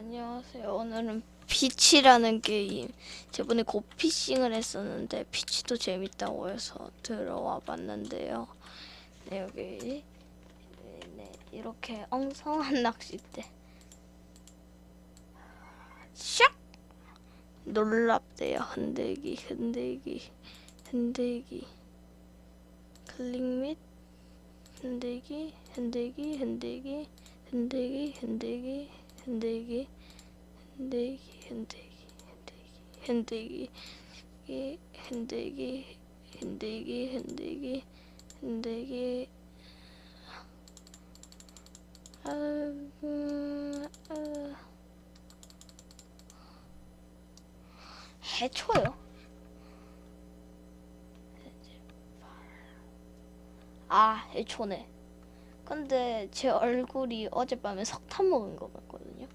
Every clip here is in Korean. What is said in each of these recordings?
안녕하세요. 오늘은 피치라는 게임. 저번에 고피싱을 했었는데 피치도 재밌다고 해서 들어와 봤는데요. 네, 여기 네, 네, 이렇게 엉성한 낚싯대. 샥! 놀랍대요. 흔들기, 흔들기, 흔들기. 클릭 및 흔들기, 흔들기, 흔들기, 흔들기, 흔들기, 흔들기, 흔들기, 흔들기, 흔들기, 흔들기, 흔들기, 흔들기, 흔들기. 아. 해초요? 아, 해초네. 근데 제 얼굴이 어젯밤에 석탄 먹은 것 같거든요.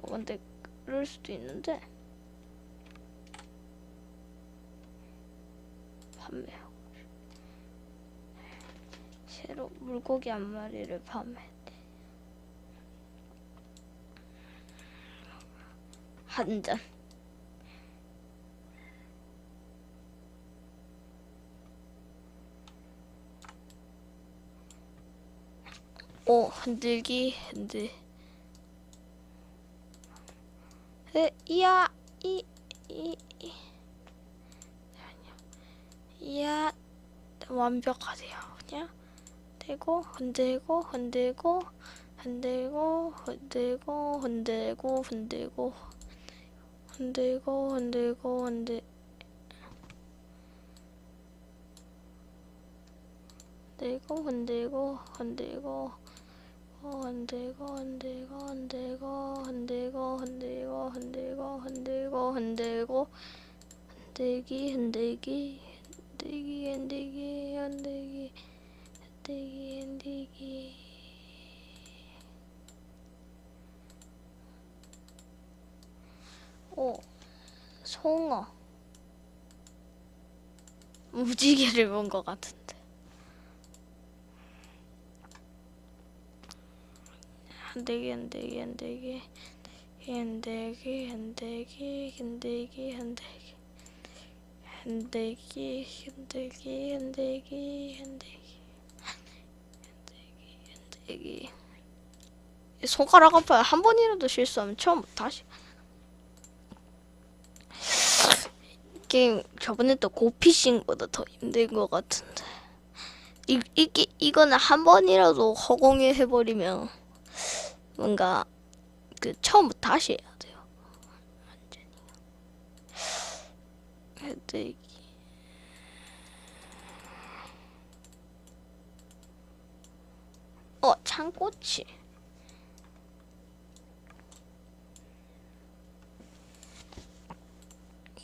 뭐 근데 그럴 수도 있는데 판매하고 새로 물고기 한 마리를 판매. 한 잔. 오 흔들기 흔들. 에, 이야 이 이. 이야 완벽하세요. 그냥 되고 흔들고 흔들고 흔들고 흔들고 흔들고 흔들고 흔들고 흔들고 흔들 흔들고 흔들고 흔들고 흔들고 흔들고 흔들고 흔들고 흔들고 흔들고 흔들고 흔들고. 흔들기 흔들기 흔들기 흔들기 흔들기 흔들기 흔들기. 오 송어. 무지개를 본 것 같은데 흔들기 흔들기 흔들기 흔들기 흔들기 흔들기 흔들기 흔들기 흔들기 흔들기 흔들기 흔들기 흔들기 손가락 아파요 한 번이라도 실수하면 처음부터 다시 게임 저번에 또 고피싱보다 더 힘든 것 같은데 이, 이게 이거는 한 번이라도 허공에 해버리면 뭔가 그 처음부터 다시 해야 돼요. 완전히. 헤드기. 어 창꼬치.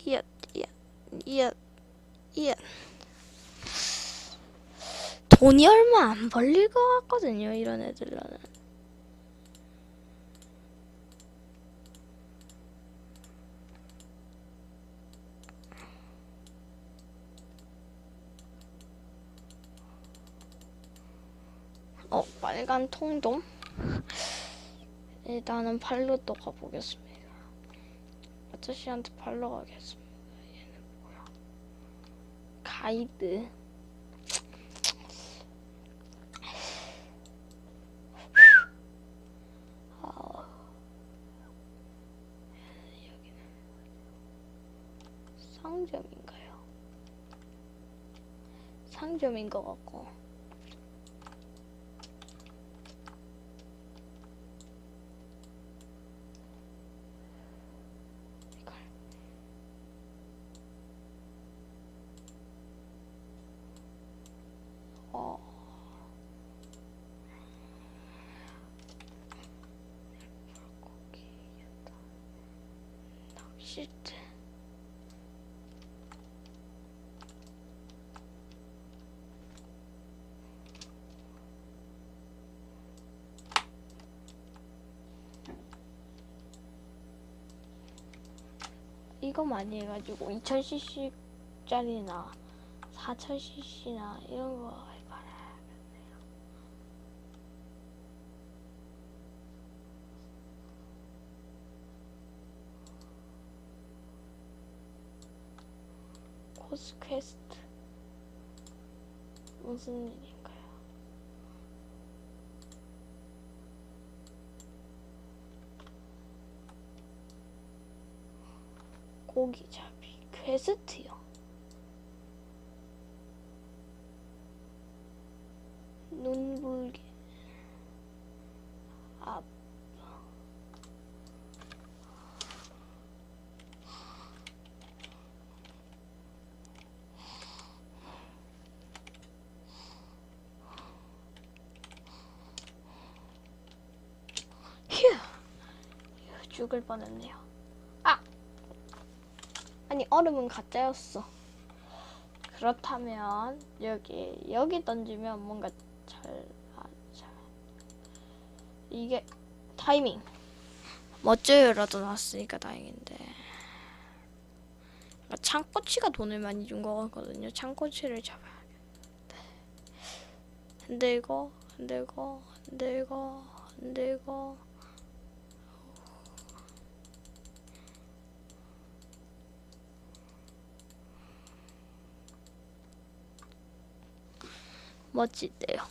이야 이야 이야 이야. 돈이 얼마 안 벌릴 것 같거든요 이런 애들은. 어, 빨간 통돔? 일단은 팔로 또 가보겠습니다. 아저씨한테 팔로 가겠습니다. 얘는 뭐야? 가이드. 아, 상점인가요? 상점인 것 같고. 이걸 어 물고기였다 낚싯대 이거 많이 해가지고 2000cc짜리나 4000cc나 이런 거 해봐야겠네요. 호스 퀘스트 무슨 일인가요? 고기잡이 퀘스트요. 눈불기 아휴 휴, 죽을 뻔했네요. 얼음은 가짜였어. 그렇다면 여기 여기 던지면 뭔가 잘, 아, 잘. 이게 타이밍. 멋져요라도 나왔으니까 다행인데. 그러니까 창꼬치가 돈을 많이 준것 같거든요. 창꼬치를 이거 근데 이거 근데 이거 근데 이거 멋지대요.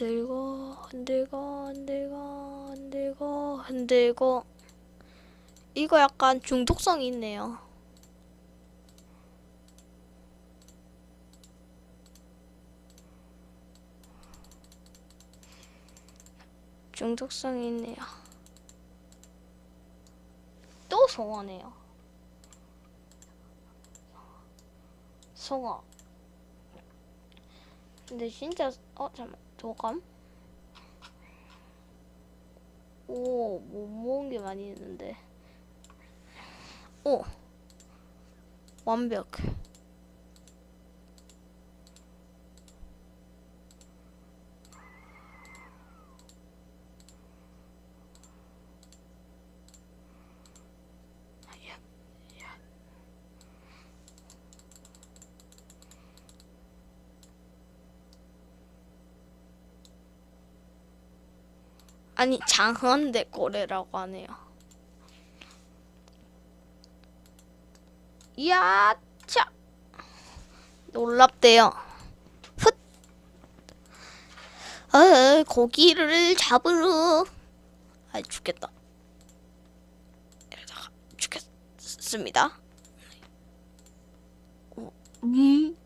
흔들고 흔들고 흔들고 흔들고 흔들고 이거 약간 중독성이 있네요. 중독성이 있네요. 또 송어네요. 송어. 근데 진짜 어 잠깐 도감? 오, 못 모은 게 많이 있는데. 오, 완벽. 야, 야. 아니 장한대 거래라고 하네요. 야차 놀랍대요. 훗. 아, 고기를 잡으러. 아 죽겠다. 죽겠습니다. 어, 음.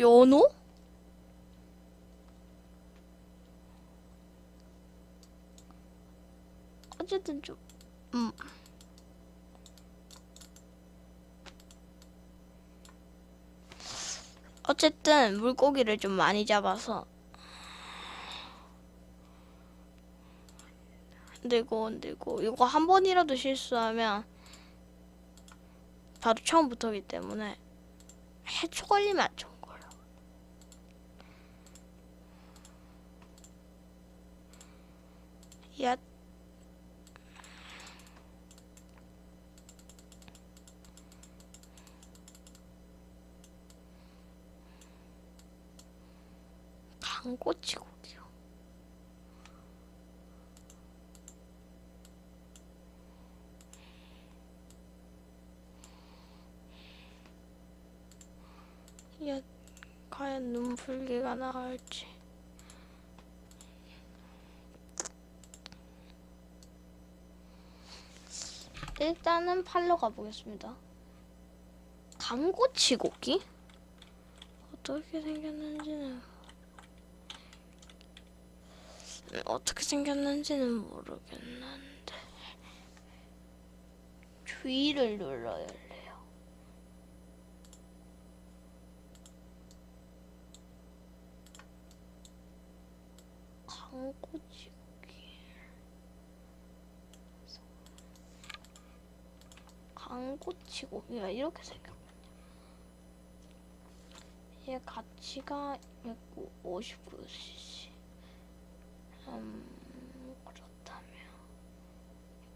연어? 어쨌든 좀, 음. 어쨌든 물고기를 좀 많이 잡아서 흔들고 흔들고 이거 한 번이라도 실수하면 바로 처음부터기 때문에 해초 걸리면 안좋은 거예요. 야. 강꼬치 고기요. 야, 과연 눈풀기가 나을지. 일단은 팔로 가보겠습니다. 강꼬치 고기? 어떻게 생겼는지는 어떻게 생겼는지는 모르겠는데 주의를 눌러야 해요. 강 꼬치 고기 강꼬치 고기가 이렇게 생겼군요. 얘 가치가 259cc. 음, 그렇다면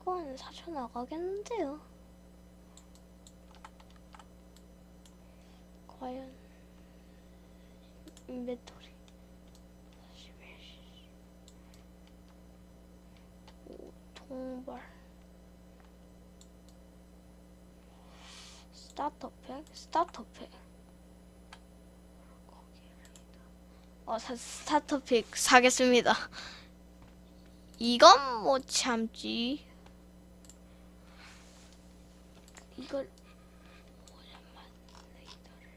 이건 사줘 나가겠는데요. 과연 인벤 토리 41cc. 오, 통 통발 스타터팩. 스타터팩 어 사, 스타터팩 사겠습니다. 이건 못 참지. 이걸 오랜만 레이더를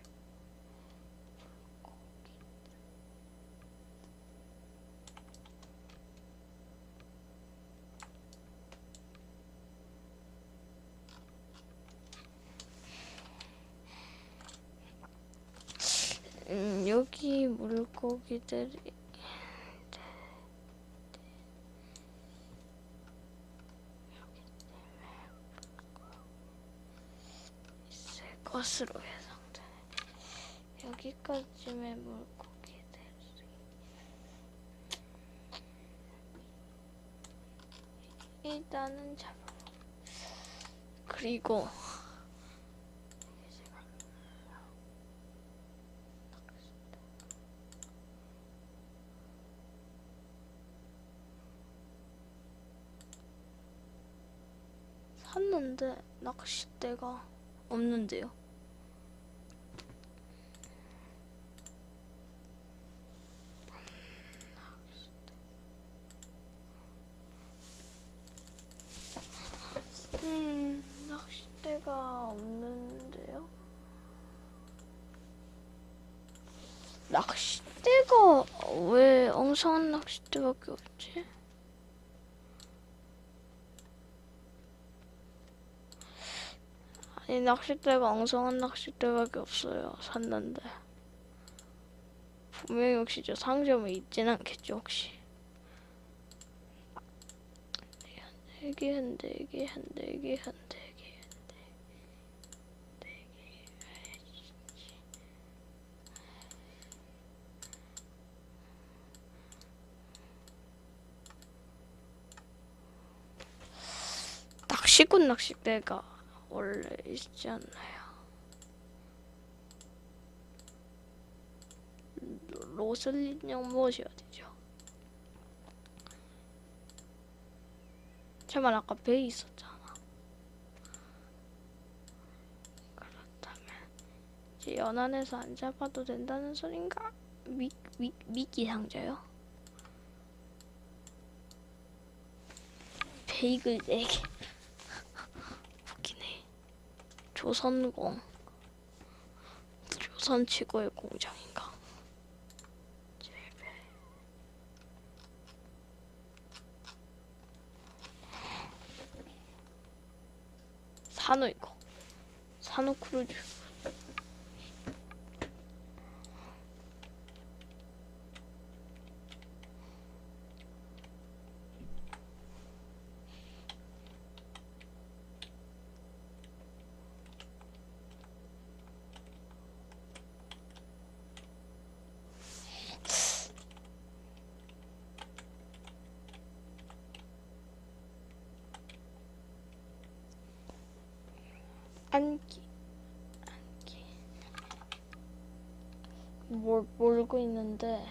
음, 여기 물고기들이 있을 것으로 예상되네. 여기까지의 물고기들이 일단은 잡아. 그리고 샀는데 낚싯대가 없는데요. 음, 낚싯대가 없는데요. 낚싯대가 왜 엉성한 낚싯대밖에 없지? 아니 낚싯대가 엉성한 낚싯대밖에 없어요. 샀는데 분명히 혹시 저 상점에 있진 않겠죠 혹시? 흔들기 흔들기 흔들기 흔들기 낚시꾼 낚싯대가 원래 있지 않나요? 로슬린형 무엇이어야 되죠? 제발 아까 배 있었잖아. 그렇다면 이제 연안에서 안 잡아도 된다는 소린가? 미, 미, 미끼 상자요? 베이글 4개 웃기네 조선공. 조선 최고의 공장인가? 산호 이거 산호 크루즈 안기 안기. 뭘 모르고 있는데.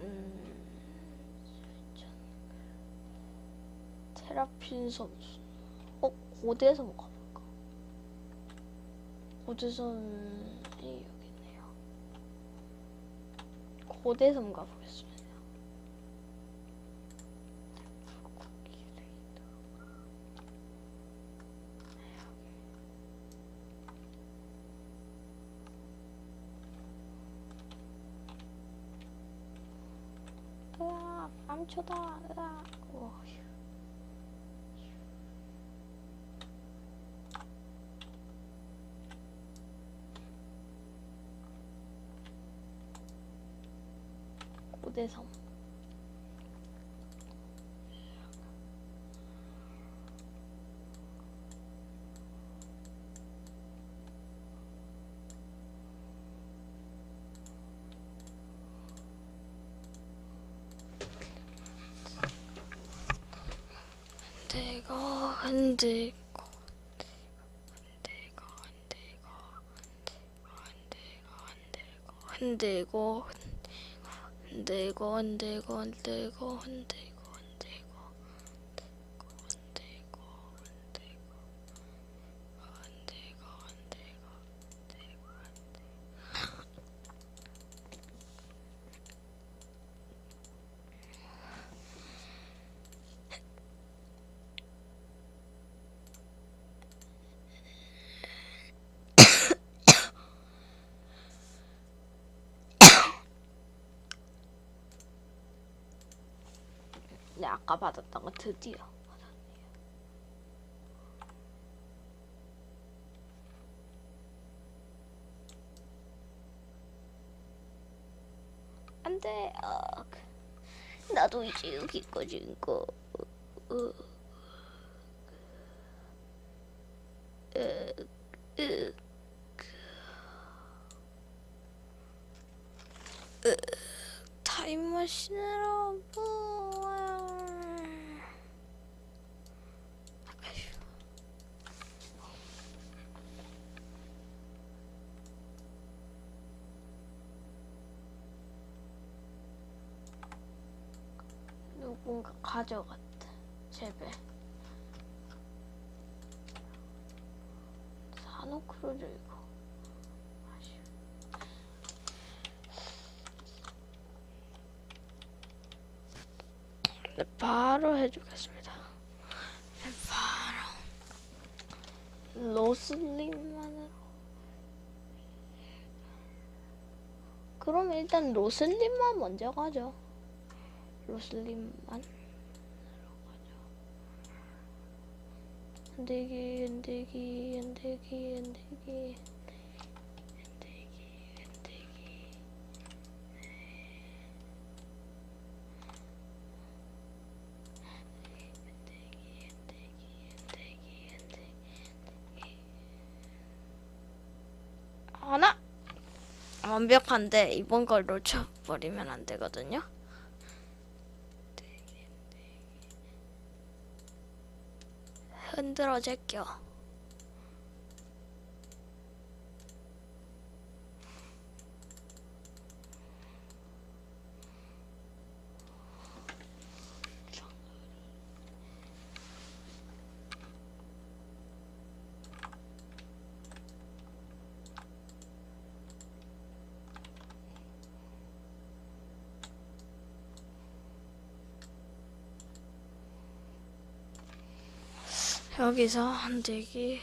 음, 테라핀 선수. 어 고대섬 가볼까? 고대섬이 여기 있네요 고대섬 가보겠습니다. 으아, 암초다. 으아. 6대3 내가 흔들 흔들고 흔들고 흔들고 흔들고 흔들고 흔들고 흔들고 흔들고 흔들고 흔들고 네, 아까 받았던 거 드디어 받았네요. 안 돼. 아, 나도 이제 여기까지 거. 어, 어. 으, 으, 으, 타임머신으로 뭐. 누군가 가져갔다. 제배. 산호크루즈 이거. 네, 바로 해주겠습니다. 네, 바로 로슬림만으로. 그럼 일단 로슬림만 먼저 가죠. 로슬림만? 흔들기 흔들기 흔들기 흔들기. 하나? 완벽한데 이번 걸 놓쳐버리면 안 되거든요. 힘들어질게요. 여기서 흔들기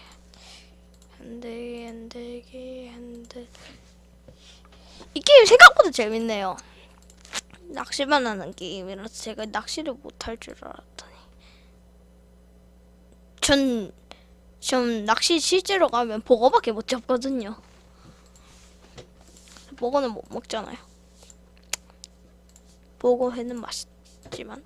흔들기 흔들기 흔들. 이 게임 생각보다 재밌네요. 낚시만 하는 게임이라서 제가 낚시를 못할 줄 알았더니. 전, 전 낚시 실제로 가면 보거밖에 못 잡거든요. 보거는 못 먹잖아요. 보거회는 맛있지만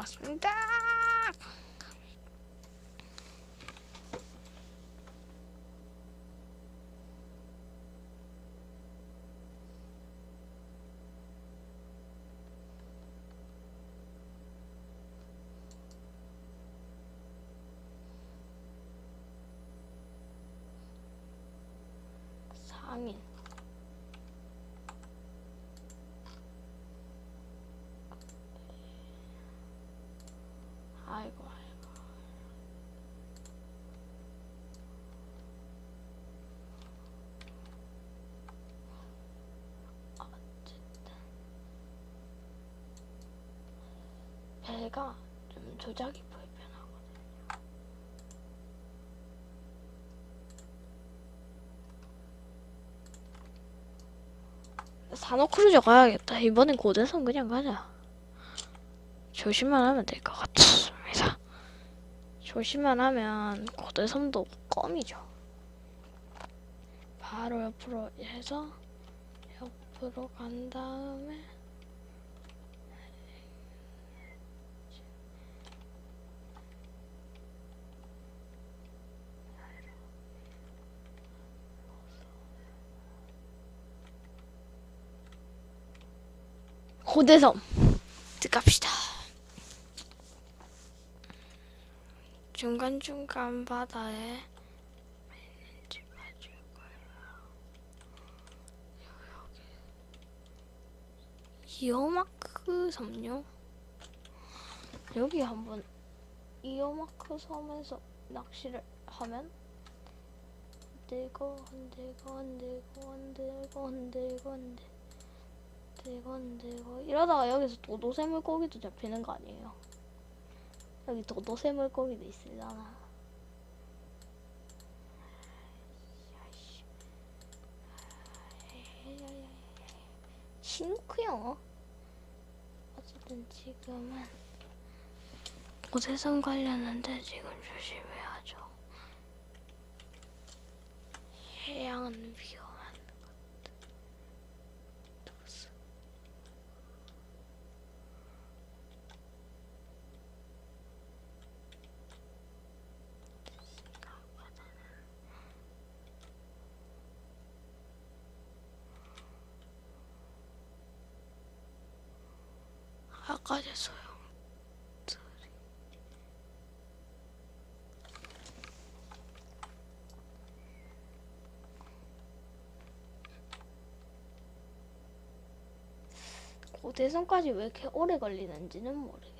más. ¡Chao! 배가 좀 조작이 불편하거든요. 산호크루즈 가야겠다. 이번엔 고대선 그냥 가자. 조심만 하면 될 것 같습니다. 조심만 하면 고대섬도 껌이죠. 바로 옆으로 해서 옆으로 간 다음에 고대섬 들어갑시다. 중간중간 바다에 이어마크 섬요? 여기 한번 이어마크 섬에서 낚시를 하면 흔들고 흔들고 흔들고 흔들고 흔들고 흔들고 흔들고 흔들고 이러다가 여기서 도도새 물고기도 잡히는 거 아니에요? 여기 도도새 물고기도 있으잖아. 신쿠요. 어쨌든 지금은 고세선 관련한데 지금 조심해야죠. 해양은 위험 아까 제 소용. 고대선까지 왜 이렇게 오래 걸리는지는 모르겠는데.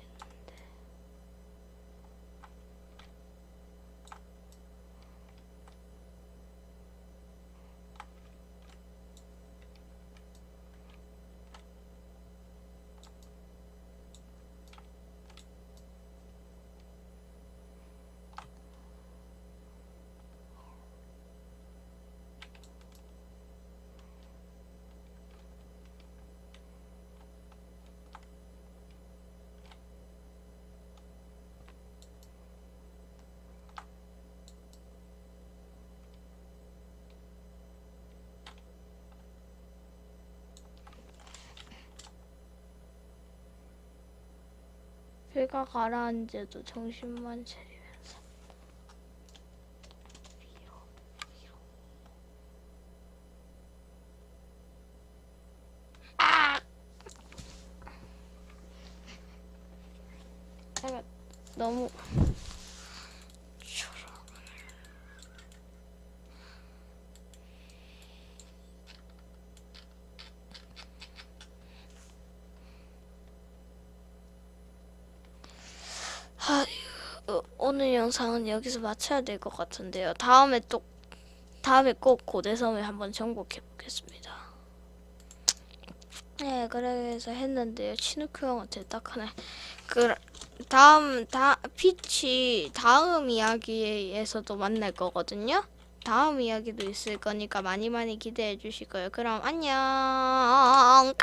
배가 가라앉아도 정신만 차리면서 위로 위로 아! 너무 초록 아, 어, 오늘 영상은 여기서 마쳐야 될 것 같은데요. 다음에 또 다음에 꼭 고대섬에 한번 정복해 보겠습니다. 네, 그래서 했는데요. 치누크 형한테 딱 하나 그 다음 다 피치 다음 이야기에서도 만날 거거든요. 다음 이야기도 있을 거니까 많이 많이 기대해 주시고요. 그럼 안녕.